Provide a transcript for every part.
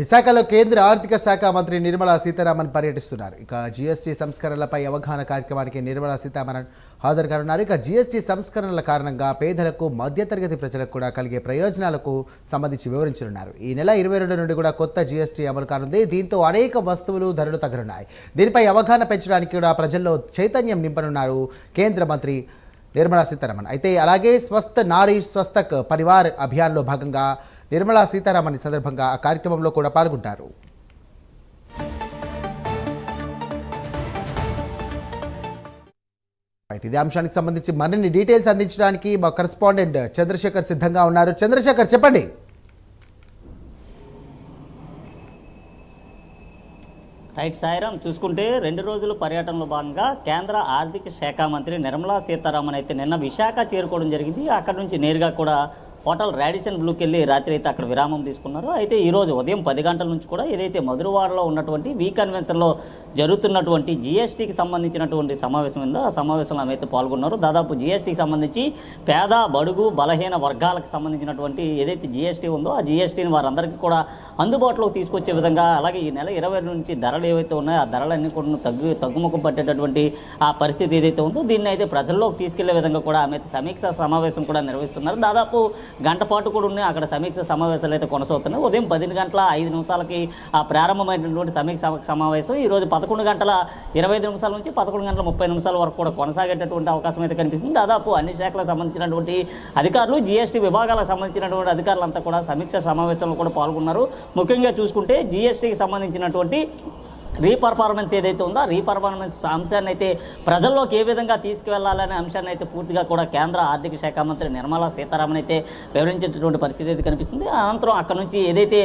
విశాఖలో కేంద్ర ఆర్థిక శాఖ మంత్రి నిర్మలా సీతారామన్ పర్యటిస్తున్నారు. ఇక జీఎస్టీ సంస్కరణలపై అవగాహన కార్యక్రమానికి నిర్మలా సీతారామన్ హాజరు కానున్నారు ఇక జీఎస్టీ సంస్కరణల కారణంగా పేదలకు మధ్యతరగతి ప్రజలకు కూడా కలిగే ప్రయోజనాలకు సంబంధించి వివరించనున్నారు. ఈ నెల ఇరవై రెండు నుండి కూడా కొత్త జీఎస్టీ అమలు కానుంది. దీంతో అనేక వస్తువులు ధరలు తగ్గనున్నాయి దీనిపై అవగాహన పెంచడానికి కూడా ప్రజల్లో చైతన్యం నింపనున్నారు కేంద్ర మంత్రి నిర్మలా సీతారామన్. అయితే అలాగే స్వస్థ నారీ స్వస్థక్ పరివార్ అభియాన్లో భాగంగా నిర్మలా సీతారామన్ ఈ సందర్భంగా ఆ కార్యక్రమంలో కూడా పాల్గొంటారు. ఇదే అంశానికి సంబంధించి మరిన్ని డీటెయిల్స్ అందించడానికి మా కరెస్పాండెంట్ చంద్రశేఖర్ సిద్ధంగా ఉన్నారు. చంద్రశేఖర్ చెప్పండి. రైట్ సాయిరామ్ చూసుకుంటే రెండు రోజుల పర్యటనలో భాగంగా కేంద్ర ఆర్థిక శాఖ మంత్రి నిర్మలా సీతారామన్ అయితే నిన్న విశాఖ చేరుకోవడం జరిగింది. అక్కడ నుంచి నేరుగా కూడా హోటల్ రాడిసన్ బ్లూకి వెళ్ళి రాత్రి అయితే అక్కడ విరామం తీసుకున్నారు. అయితే ఈరోజు ఉదయం పది గంటల నుంచి కూడా ఏదైతే మధురవాడలో ఉన్నటువంటి వీ కన్వెన్షన్లో జరుగుతున్నటువంటి జీఎస్టీకి సంబంధించినటువంటి సమావేశం ఉందో ఆ సమావేశంలో ఆమె అయితే పాల్గొన్నారు. దాదాపు జీఎస్టీకి సంబంధించి పేద బడుగు బలహీన వర్గాలకు సంబంధించినటువంటి ఏదైతే జీఎస్టీ ఉందో ఆ జీఎస్టీని వారందరికీ కూడా అందుబాటులోకి తీసుకొచ్చే విధంగా అలాగే ఈ నెల ఇరవై నుంచి ధరలు ఏవైతే ఉన్నాయో ఆ ధరలన్నీ కూడా తగ్గు తగ్గుముఖం పట్టేటటువంటి ఆ పరిస్థితి ఏదైతే ఉందో దీన్ని అయితే ప్రజల్లోకి తీసుకెళ్ళే విధంగా కూడా ఆమె సమీక్ష సమావేశం కూడా నిర్వహిస్తున్నారు. దాదాపు గంట పాటు కూడా ఉన్నాయి. అక్కడ సమీక్ష సమావేశాలు అయితే కొనసాగుతున్నాయి. ఉదయం పది గంటల ఐదు నిమిషాలకి ఆ ప్రారంభమైనటువంటి సమీక్ష సమావేశం. ఈ రోజు పదకొండు గంటల ఇరవై ఐదు నిమిషాల నుంచి పదకొండు గంటల ముప్పై నిమిషాల వరకు కూడా కొనసాగేటటువంటి అవకాశం అయితే కనిపిస్తుంది. దాదాపు అన్ని శాఖలకు సంబంధించినటువంటి అధికారులు జీఎస్టీ విభాగాలకు సంబంధించినటువంటి అధికారులంతా కూడా సమీక్ష సమావేశంలో కూడా పాల్గొన్నారు. ముఖ్యంగా చూసుకుంటే జీఎస్టీకి సంబంధించినటువంటి రీపర్ఫార్మెన్స్ ఏదైతే ఉందో రీపర్ఫార్మెన్స్ అంశాన్ని అయితే ప్రజల్లోకి ఏ విధంగా తీసుకువెళ్ళాలనే అంశాన్ని అయితే పూర్తిగా కూడా కేంద్ర ఆర్థిక శాఖ మంత్రి నిర్మలా సీతారామన్ అయితే వివరించేటటువంటి పరిస్థితి అయితే కనిపిస్తుంది. అనంతరం అక్కడ నుంచి ఏదైతే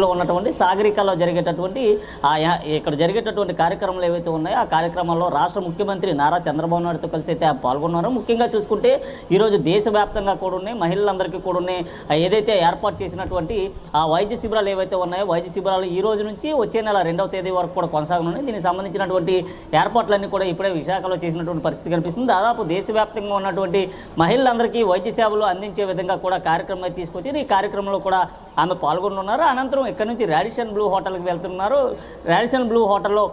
లో ఉన్నటువంటి సాగరికలో జరిగేటటువంటి ఆ యా- ఇక్కడ జరిగేటటువంటి కార్యక్రమాలు ఏవైతే ఉన్నాయో ఆ కార్యక్రమంలో రాష్ట్ర ముఖ్యమంత్రి నారా చంద్రబాబు నాయుడుతో కలిసి అయితే పాల్గొన్నారు. ముఖ్యంగా చూసుకుంటే ఈరోజు దేశవ్యాప్తంగా కూడా ఉన్నాయి మహిళలందరికీ కూడా ఉన్నాయి. ఏదైతే ఏర్పాటు చేసినటువంటి ఆ వైద్య శిబిరాలు ఏవైతే ఉన్నాయో వైద్య శిబిరాలు ఈ రోజు నుంచి వచ్చే నెల రెండవ తేదీ వరకు కూడా కొనసాగనున్నాయి. దీనికి సంబంధించినటువంటి ఏర్పాట్లన్నీ కూడా ఇప్పుడే విశాఖలో చేసినటువంటి పరిస్థితి కనిపిస్తుంది. దాదాపు దేశవ్యాప్తంగా ఉన్నటువంటి మహిళలందరికీ వైద్య సేవలు అందించే విధంగా కూడా కార్యక్రమం తీసుకొచ్చి ఈ కార్యక్రమంలో కూడా ఆమె పాల్గొనున్నారు? అనంతరం ఇక్కడ నుంచి? రాడిషన్ బ్లూ హోటల్కి వెళ్తున్నారు. రాడిషన్ బ్లూ హోటల్లో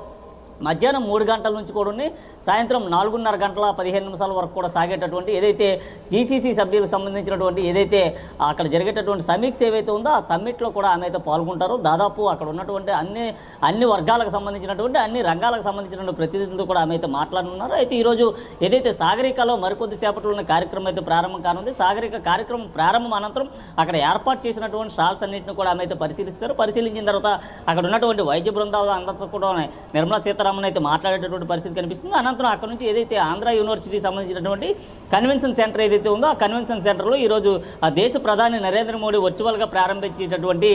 మధ్యాహ్నం మూడు గంటల నుంచి కూడా సాయంత్రం నాలుగున్నర గంటల పదిహేను నిమిషాల వరకు కూడా సాగేటటువంటి ఏదైతే జీసీసీ సభ్యులకు సంబంధించినటువంటి ఏదైతే అక్కడ జరిగేటటువంటి సమీక్ష ఏవైతే ఉందో ఆ సమ్మిట్లో కూడా ఆమె అయితే పాల్గొంటారు. దాదాపు అక్కడ ఉన్నటువంటి అన్ని అన్ని వర్గాలకు సంబంధించినటువంటి అన్ని రంగాలకు సంబంధించినటువంటి ప్రతినిధులతో కూడా ఆమె అయితే మాట్లాడనున్నారు. అయితే ఈరోజు ఏదైతే సాగరికలో మరికొద్ది ఉన్న కార్యక్రమం అయితే ప్రారంభం కానుంది. సాగరిక కార్యక్రమం ప్రారంభం అనంతరం అక్కడ ఏర్పాటు చేసినటువంటి స్టాల్స్ అన్నింటిని కూడా ఆమె అయితే పరిశీలిస్తారు. పరిశీలించిన తర్వాత అక్కడ ఉన్నటువంటి వైద్య బృందాలు అందరితో కూడా నిర్మలా సీతారామన్ అయితే మాట్లాడేటటువంటి పరిస్థితి కనిపిస్తుంది. అనంతరం అక్కడ నుంచి ఏదైతే ఆంధ్ర యూనివర్సిటీ సంబంధించినటువంటి కన్వెన్షన్ సెంటర్ ఏదైతే ఉందో ఆ కన్వెన్షన్ సెంటర్లో ఈరోజు ఆ దేశ ప్రధాని నరేంద్ర మోడీ వర్చువల్గా ప్రారంభించేటటువంటి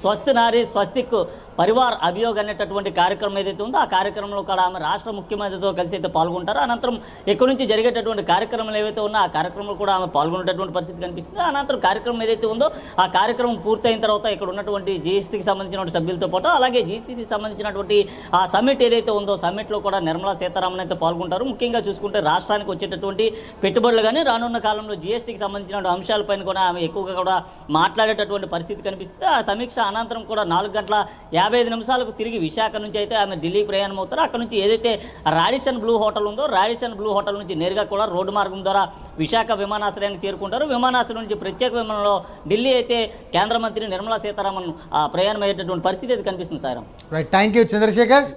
స్వస్తి నారీ స్వస్తిక్ పరివార్ అభియోగ్ అనేటటువంటి కార్యక్రమం ఏదైతే ఉందో ఆ కార్యక్రమంలో కూడా ఆమె రాష్ట్ర ముఖ్యమంత్రితో కలిసి అయితే పాల్గొంటారు. అనంతరం ఇక్కడ నుంచి జరిగేటటువంటి కార్యక్రమాలు ఏవైతే ఉన్నా ఆ కార్యక్రమంలో కూడా ఆమె పాల్గొనేటటువంటి పరిస్థితి కనిపిస్తుంది. అనంతరం కార్యక్రమం ఏదైతే ఉందో ఆ కార్యక్రమం పూర్తయిన తర్వాత ఇక్కడ ఉన్నటువంటి జీఎస్టీకి సంబంధించిన సభ్యులతో పాటు అలాగే జీసీసీ సంబంధించినటువంటి ఆ సమ్మిట్ ఏదైతే ఉందో సమ్మిట్లో కూడా నిర్మలా సీతారామన్ అయితే పాల్గొంటారు. ముఖ్యంగా చూసుకుంటే రాష్ట్రానికి వచ్చేటటువంటి పెట్టుబడులు కానీ రానున్న కాలంలో జీఎస్టీకి సంబంధించిన అంశాలపైన కూడా ఆమె ఎక్కువగా కూడా మాట్లాడేటటువంటి పరిస్థితి కనిపిస్తుంది. ఆ సమీక్ష అనంతరం కూడా నాలుగు గంటల యాభై యాభై ఐదు నిమిషాలకు తిరిగి విశాఖ నుంచి అయితే ఆమె ఢిల్లీ ప్రయాణం అవుతారు అక్కడ నుంచి ఏదైతే రాడిషన్ బ్లూ హోటల్ ఉందో రాడిషన్ బ్లూ హోటల్ నుంచి నేరుగా కూడా రోడ్డు మార్గం ద్వారా విశాఖ విమానాశ్రయానికి చేరుకుంటారు. విమానాశ్రయం నుంచి ప్రత్యేక విమానంలో ఢిల్లీ అయితే కేంద్ర మంత్రి నిర్మలా సీతారామన్ ప్రయాణం అయ్యేటటువంటి పరిస్థితి అయితే కనిపిస్తుంది sir. Right thank you Chandrasekhar.